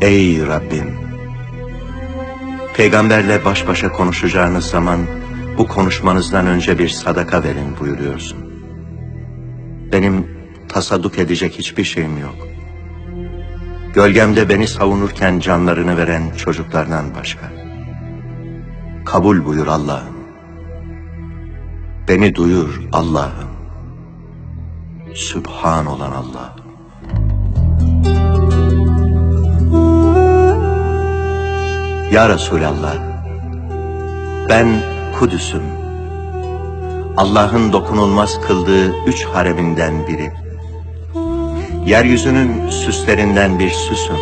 Ey Rabbim! Peygamberle baş başa konuşacağınız zaman bu konuşmanızdan önce bir sadaka verin buyuruyorsun. Benim tasadduk edecek hiçbir şeyim yok. Gölgemde beni savunurken canlarını veren çocuklardan başka. Kabul buyur Allah'ım. Beni duyur Allah'ım. Sübhan olan Allah'ım. Ya Resulallah, ben Kudüs'üm. Allah'ın dokunulmaz kıldığı üç hareminden biri. Yeryüzünün süslerinden bir süsüm.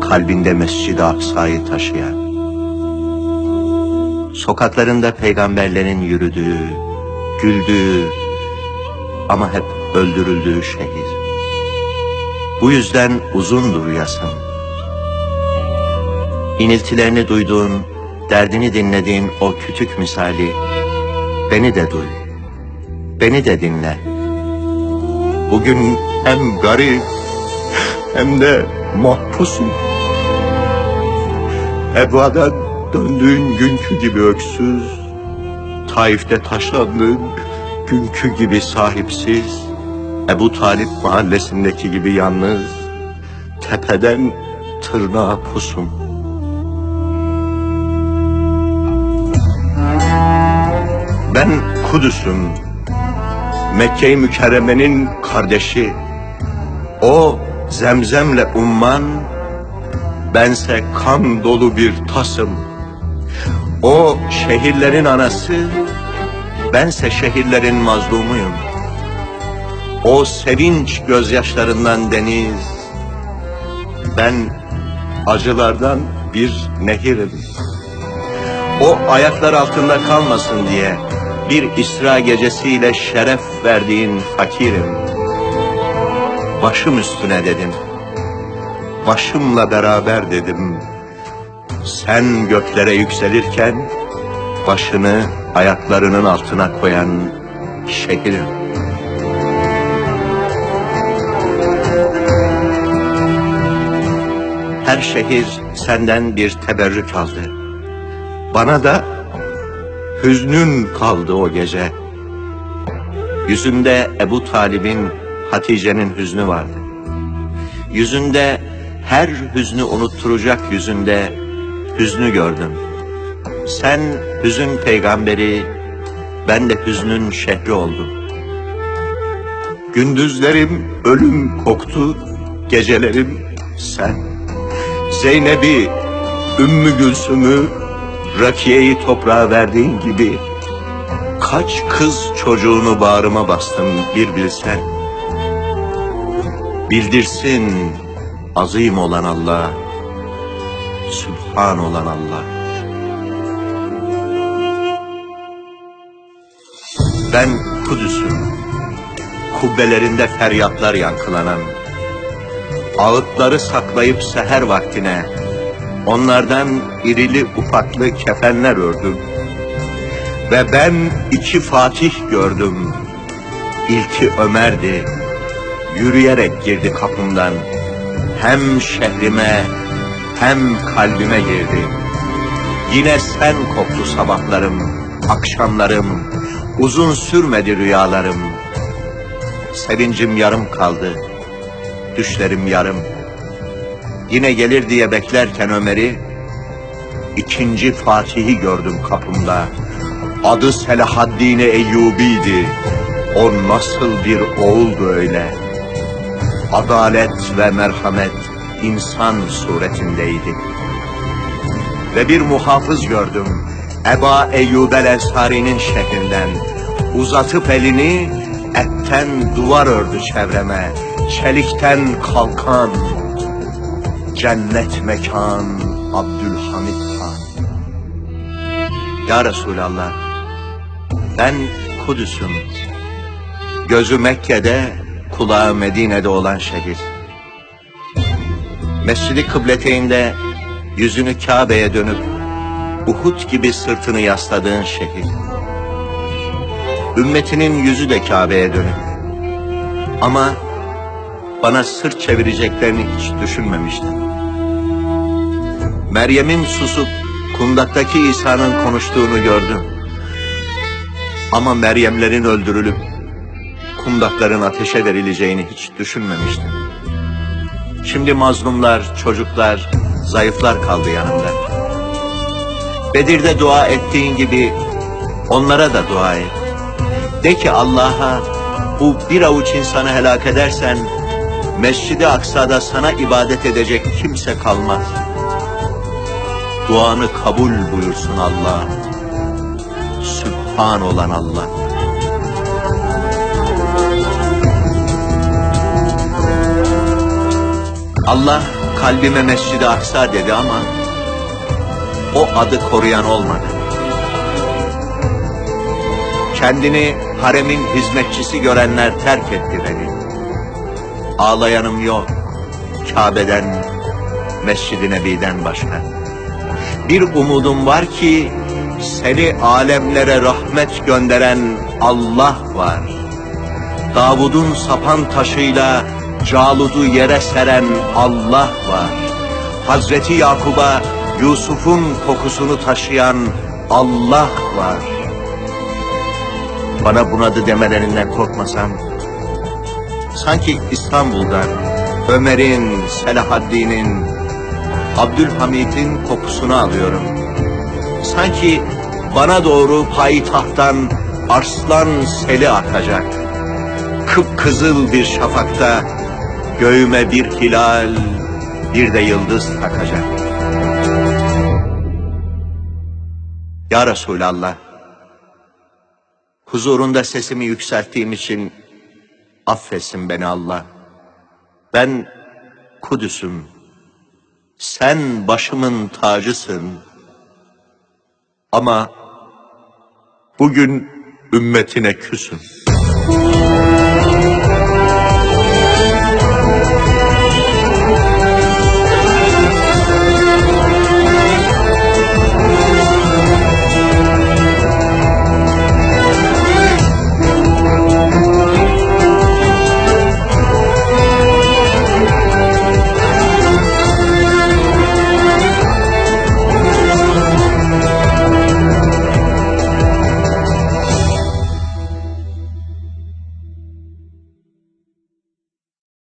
Kalbinde Mescid-i Aksa'yı taşıyan. Sokaklarında peygamberlerin yürüdüğü, güldüğü ama hep öldürüldüğü şehir. Bu yüzden uzundur yasım. İniltilerini duyduğun, derdini dinlediğin o kütük misali, beni de duy, beni de dinle. Bugün hem garip hem de mahpusum. Ebadan döndüğün günkü gibi öksüz, Taif'te taşlandığın günkü gibi sahipsiz, Ebu Talip mahallesindeki gibi yalnız, tepeden tırnağa pusum. Ben Kudüs'üm, Mekke-i Mükerreme'nin kardeşi. O zemzemle umman, bense kan dolu bir tasım. O şehirlerin anası, bense şehirlerin mazlumuyum. O sevinç gözyaşlarından deniz, ben acılardan bir nehirim. O ayaklar altında kalmasın diye bir İsra gecesiyle şeref verdiğin fakirim. Başım üstüne dedim. Başımla beraber dedim. Sen göklere yükselirken başını ayaklarının altına koyan şehirim. Her şehir senden bir teberrük aldı. Bana da hüznün kaldı o gece. Yüzünde Ebu Talib'in, Hatice'nin hüznü vardı. Yüzünde her hüznü unutturacak yüzünde hüznü gördüm. Sen hüzün peygamberi, ben de hüznün şehri oldum. Gündüzlerim ölüm koktu, gecelerim sen. Zeynep'i, Ümmü Gülsüm'ü, Rakiye'yi toprağa verdiğin gibi kaç kız çocuğunu bağrıma bastım bir bilsen. Bildirsin azim olan Allah, Sübhan olan Allah. Ben Kudüs'üm, kubbelerinde feryatlar yankılanan, ağıtları saklayıp seher vaktine, onlardan irili ufaklı kefenler ördüm. Ve ben iki Fatih gördüm. İlki Ömer'di. Yürüyerek girdi kapımdan. Hem şehrime hem kalbime girdi. Yine sen koptu sabahlarım, akşamlarım, uzun sürmedi rüyalarım. Sevincim yarım kaldı, düşlerim yarım. Yine gelir diye beklerken Ömer'i, ikinci Fatih'i gördüm kapımda. Adı Selahaddin Eyyubi'ydi. O nasıl bir oğuldu öyle. Adalet ve merhamet insan suretindeydi. Ve bir muhafız gördüm. Eba Eyyub el Ensari'nin şehrinden. Uzatıp elini etten duvar ördü çevreme. Çelikten kalkan. Cennet mekan Abdülhamid Han. Ya Resulallah, ben Kudüs'üm. Gözü Mekke'de, kulağı Medine'de olan şehir. Mescid-i Kıbleteyn'de yüzünü Kabe'ye dönüp Uhud gibi sırtını yasladığın şehir. Ümmetinin yüzü de Kabe'ye dönük. Ama bana sırt çevireceklerini hiç düşünmemiştim. Meryem'in susup kundaktaki İsa'nın konuştuğunu gördüm. Ama Meryemlerin öldürülüp kundakların ateşe verileceğini hiç düşünmemiştim. Şimdi mazlumlar, çocuklar, zayıflar kaldı yanımda. Bedir'de dua ettiğin gibi onlara da dua et. De ki Allah'a bu bir avuç insanı helak edersen Mescid-i Aksa'da sana ibadet edecek kimse kalmaz. Duanı kabul buyursun Allah. Sübhan olan Allah. Allah kalbime Mescid-i Aksa dedi ama o adı koruyan olmadı. Kendini haremin hizmetçisi görenler terk etti beni. Ağlayanım yok. Kabe'den, Mescid-i Nebi'den başka. Bir umudum var ki seni alemlere rahmet gönderen Allah var. Davud'un sapan taşıyla Calud'u yere seren Allah var. Hazreti Yakub'a Yusuf'un kokusunu taşıyan Allah var. Bana bunadı demelerinden korkmasam, sanki İstanbul'da Ömer'in, Selahaddin'in, Abdülhamit'in kokusunu alıyorum. Sanki bana doğru payitahttan arslan seli akacak. Kıpkızıl bir şafakta göğüme bir hilal, bir de yıldız takacak. Ya Resulallah, huzurunda sesimi yükselttiğim için affetsin beni Allah. Ben Kudüs'üm, sen başımın tacısın. Ama bugün ümmetine küsüm.